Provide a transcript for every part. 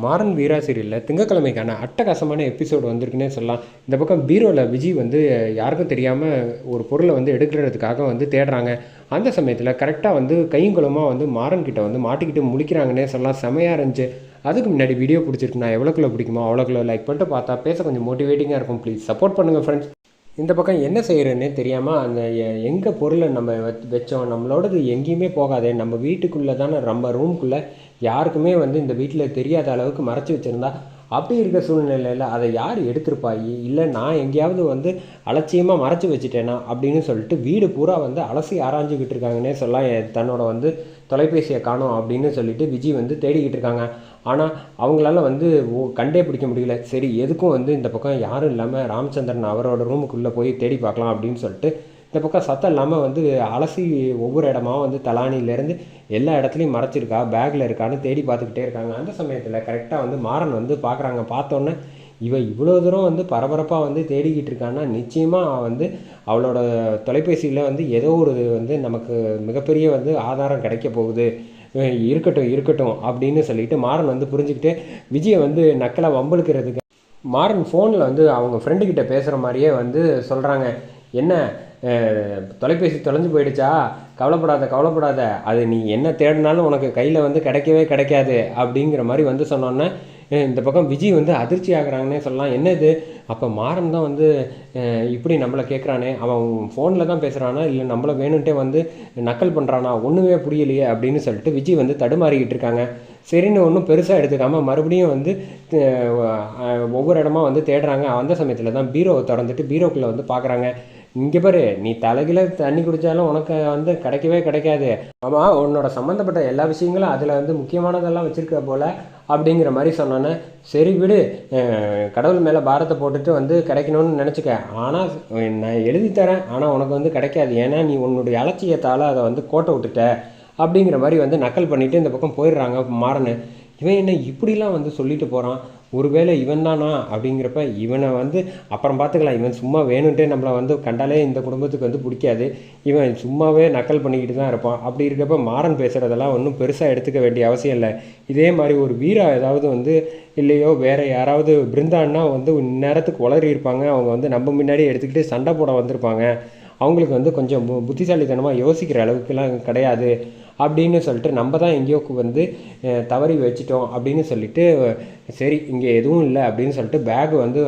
மாறன் வீரா சீரியலில் திங்கக்கிழமைக்கான அட்டகாசமான எபிசோடு வந்திருக்குன்னே சொல்லலாம். இந்த பக்கம் பீரோவில் விஜய் வந்து யாருக்கும் தெரியாமல் ஒரு பொருளை வந்து எடுக்கிறதுக்காக வந்து தேடுறாங்க. அந்த சமயத்தில் கரெக்டாக வந்து கையுங்குளமாக வந்து மாறன் கிட்டே வந்து மாட்டிக்கிட்டு முழிக்கிறாங்கன்னே சொல்லலாம். செமையாக இருந்துச்சு. அதுக்கு முன்னாடி வீடியோ பிடிச்சிருக்கு நான் பிடிக்குமோ அவ்வளோக்குள்ள லைக் பண்ணிட்டு பார்த்தா பேச கொஞ்சம் மோட்டிவேட்டிங்காக இருக்கும். ப்ளீஸ் சப்போர்ட் பண்ணுங்கள் ஃப்ரெண்ட்ஸ் இந்த பக்கம் என்ன செய்கிறேன்னே தெரியாமல் அந்த எங்கே பொருளை நம்ம வச்சோம் நம்மளோடது எங்கேயுமே போகாதே நம்ம வீட்டுக்குள்ளே தானே நம்ம ரூம்குள்ளே யாருக்குமே வந்து இந்த வீட்டில் தெரியாத அளவுக்கு மறைச்சி வச்சுருந்தா அப்படி இருக்க சூழ்நிலையில் அதை யார் எடுத்திருப்பா இல்லை நான் எங்கேயாவது வந்து அலட்சியமாக மறைச்சி வச்சுட்டேனா? அப்படின்னு சொல்லிட்டு வீடு பூரா வந்து அலசி ஆராய்ஞ்சிக்கிட்டு இருக்காங்கன்னே சொல்லலாம். தன்னோட வந்து தொலைபேசியை காணும் அப்படின்னு சொல்லிட்டு விஜய் வந்து தேடிக்கிட்டு இருக்காங்க. ஆனால் அவங்களால வந்து ஓ- கண்டே பிடிக்க முடியல. சரி எதுக்கும் வந்து இந்த பக்கம் யாரும் இல்லாமல் ராமச்சந்திரன் அவரோட ரூமுக்குள்ளே போய் தேடி பார்க்கலாம் அப்படின்னு சொல்லிட்டு இந்த பக்கம் சத்தம் இல்லாமல் வந்து அலசி ஒவ்வொரு இடமா வந்து தலானிலேருந்து எல்லா இடத்துலையும் மறைச்சிருக்கா பேக்கில் இருக்கான்னு தேடி பார்த்துக்கிட்டே இருக்காங்க. அந்த சமயத்தில் கரெக்டாக வந்து மாறன் வந்து பார்க்குறாங்க. பார்த்தோன்னே இவன் இவ்வளோ தூரம் வந்து பரபரப்பாக வந்து தேடிக்கிட்டு இருக்கான்னா நிச்சயமாக வந்து அவளோட தொலைபேசியில் வந்து ஏதோ ஒரு வந்து நமக்கு மிகப்பெரிய வந்து ஆதாரம் கிடைக்க போகுது. இருக்கட்டும் இருக்கட்டும் அப்படின்னு சொல்லிட்டு மாறன் வந்து புரிஞ்சுக்கிட்டு விஜயை வந்து நக்கலை வம்பளுக்கிறதுக்கு மாறன் ஃபோனில் வந்து அவங்க ஃப்ரெண்டுக்கிட்ட பேசுகிற மாதிரியே வந்து சொல்கிறாங்க என்ன? தொலைபேசி தொலைஞ்சு போயிடுச்சா? கவலைப்படாத கவலைப்படாத. அது நீ என்ன தேடினாலும் உனக்கு கையில் வந்து கிடைக்கவே கிடைக்காது அப்படிங்கிற மாதிரி வந்து சொன்னோன்னே இந்த பக்கம் விஜய் வந்து அதிர்ச்சி ஆகிறாங்கன்னே சொல்லலாம். என்னது அப்போ மாறன் தான் வந்து இப்படி நம்மளை கேட்குறானே அவன் ஃபோனில் தான் பேசுகிறானா இல்லை நம்மளை வேணும்ட்டே வந்து நக்கல் பண்ணுறானா ஒன்றுமே புரியலையே அப்படின்னு சொல்லிட்டு விஜய் வந்து தடுமாறிக்கிட்டு இருக்காங்க. சரின்னு ஒன்றும் பெருசாக எடுத்துக்காமல் மறுபடியும் வந்து ஒவ்வொரு இடமா வந்து தேடுறாங்க. அந்த சமயத்தில் தான் பீரோவை திறந்துட்டு பீரோக்குள்ளே வந்து பார்க்குறாங்க இங்கே பாரு நீ தலைகில தண்ணி குடித்தாலும் உனக்கு வந்து கிடைக்கவே கிடைக்காது. ஆமாம் உன்னோட சம்மந்தப்பட்ட எல்லா விஷயங்களும் அதில் வந்து முக்கியமானதெல்லாம் வச்சுருக்க போல் அப்படிங்கிற மாதிரி சொன்னோன்னே சரி விடு. கடவுள் மேலே பாரத்தை போட்டுட்டு வந்து கிடைக்கணும்னு நினச்சிக்க. ஆனால் நான் எழுதி தரேன். ஆனால் உனக்கு வந்து கிடைக்காது. ஏன்னா நீ உன்னுடைய அலட்சியத்தால் அதை வந்து கோட்டை விட்டுட்ட. அப்படிங்கிற மாதிரி வந்து நக்கல் பண்ணிட்டு இந்த பக்கம் போயிடுறாங்க மாறனு. இவன் என்ன இப்படிலாம் வந்து சொல்லிட்டு போகிறான் ஒருவேளை இவன் தானா அப்படிங்கிறப்ப இவனை வந்து அப்புறம் பார்த்துக்கலாம். இவன் சும்மா வேணுன்ட்டே நம்மளை வந்து கண்டாலே இந்த குடும்பத்துக்கு வந்து பிடிக்காது. இவன் சும்மாவே நக்கல் பண்ணிக்கிட்டு தான் இருப்பான். அப்படி இருக்கிறப்ப மாறன் பேசுகிறதெல்லாம் ஒன்றும் பெருசாக எடுத்துக்க வேண்டிய அவசியம் இல்லை. இதே மாதிரி ஒரு வீரா ஏதாவது வந்து இல்லையோ வேறு யாராவது பிருந்தான்னா வந்து நேரத்துக்கு உளறி இருப்பாங்க. அவங்க வந்து நம்ம முன்னாடி எடுத்துக்கிட்டு சண்டை போட வந்திருப்பாங்க. அவங்களுக்கு வந்து கொஞ்சம் பு- புத்திசாலித்தனமாக யோசிக்கிற அளவுக்குலாம் கிடையாது. அப்படின்னு சொல்லிட்டு நம்ம தான் எங்கேயோ வந்து தவறி வச்சிட்டோம் அப்படின்னு சொல்லிட்டு சரி இங்கே எதுவும் இல்லை அப்படின்னு சொல்லிட்டு பேக் வந்து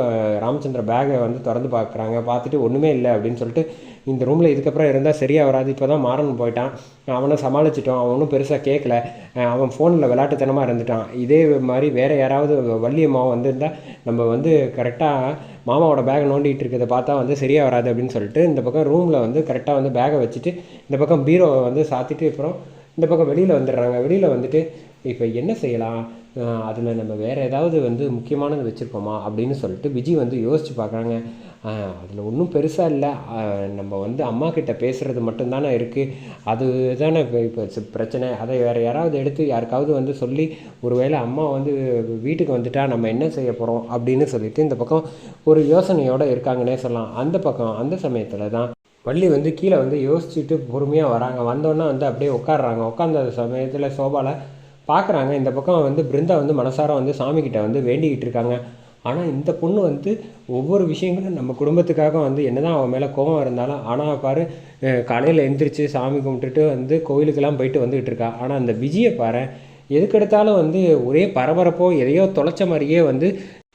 ராமச்சந்திர பேகை வந்து திறந்து பார்க்குறாங்க பார்த்துட்டு ஒன்றுமே இல்லை அப்படின்னு சொல்லிட்டு இந்த ரூமில் இதுக்கப்புறம் இருந்தால் சரியாக வராது. இப்போ தான் மாறன் போயிட்டான். அவனை சமாளிச்சிட்டோம். அவன் ஒன்றும் பெருசாக கேட்கல அவன் ஃபோனில் விளையாட்டுத்தனமாக இருந்துட்டான். இதே மாதிரி வேறு யாராவது வள்ளியம்மா வந்திருந்தால் நம்ம வந்து கரெக்டாக மாமாவோட பேக் நோண்டிகிட்டு இருக்கிறத பார்த்தா வந்து சரியாக வராது அப்படின்னு சொல்லிட்டு இந்த பக்கம் ரூமில் வந்து கரெக்டாக வந்து பேகை வச்சுட்டு இந்த பக்கம் பீரோவை வந்து சாத்திட்டு அப்புறம் இந்த பக்கம் வெளியில் வந்துடுறாங்க. வெளியில் வந்துட்டு இப்போ என்ன செய்யலாம்? அதில் நம்ம வேறு ஏதாவது வந்து முக்கியமானது வச்சுருப்போமா அப்படின்னு சொல்லிட்டு விஜய் வந்து யோசித்து பார்க்குறாங்க அதில் ஒன்றும் பெருசாக இல்லை. நம்ம வந்து அம்மா கிட்ட பேசுகிறது மட்டும்தானே இருக்குது அது தானே இப்போ இப்போ பிரச்சனை. அதை வேறு யாராவது எடுத்து யாருக்காவது வந்து சொல்லி ஒருவேளை அம்மா வந்து வீட்டுக்கு வந்துட்டா நம்ம என்ன செய்ய போகிறோம் அப்படின்னு சொல்லிட்டு இந்த பக்கம் ஒரு யோசனையோடு இருக்காங்கன்னே சொல்லலாம். அந்த பக்கம் அந்த சமயத்தில் தான் வள்ளி வந்து கீழே வந்து யோசிச்சுட்டு பொறுமையாக வராங்க. வந்தோன்னே வந்து அப்படியே உட்காடுறாங்க உட்காந்த சமயத்தில் சோபாவில் பார்க்குறாங்க இந்த பக்கம் வந்து பிருந்தா வந்து மனசார வந்து சாமிக்கிட்ட வந்து வேண்டிக்கிட்டு இருக்காங்க. ஆனால் இந்த பொண்ணு வந்து ஒவ்வொரு விஷயங்களும் நம்ம குடும்பத்துக்காக வந்து என்னதான் அவன் மேலே கோபம் இருந்தாலும் ஆனால் பாரு காலையில் எழுந்திரிச்சு சாமி கும்பிட்டுட்டு வந்து கோயிலுக்கெல்லாம் போயிட்டு வந்துக்கிட்டு இருக்கா. ஆனால் அந்த விஜயை பாரு எதுக்கெடுத்தாலும் வந்து ஒரே பரபரப்போ எதையோ தொலைச்ச மாதிரியே வந்து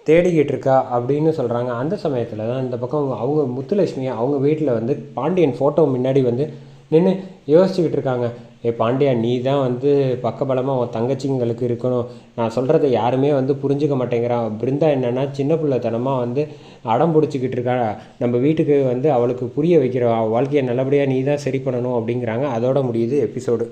தேடிக்கிட்டு இருக்கா அப்படின்னு சொல்கிறாங்க அந்த சமயத்தில் தான் இந்த பக்கம் அவங்க முத்துலட்சுமி அவங்க வீட்டில் வந்து பாண்டியன் ஃபோட்டோ முன்னாடி வந்து நின்று யோசிச்சுக்கிட்டு இருக்காங்க. ஏ பாண்டியா நீ தான் வந்து பக்கபலமாக உன் தங்கச்சிங்களுக்கு இருக்கணும். நான் சொல்கிறத யாருமே வந்து புரிஞ்சுக்க மாட்டேங்கிறான் பிருந்தா என்னென்னா சின்ன பிள்ளைத்தனமாக வந்து அடம் பிடிச்சிக்கிட்டு இருக்கா. நம்ம வீட்டுக்கு வந்து அவளுக்கு புரிய வைக்கிற வாழ்க்கையை நல்லபடியாக நீ தான் சரி பண்ணணும் அப்படிங்கிறாங்க. அதோட முடியுது எபிசோடு.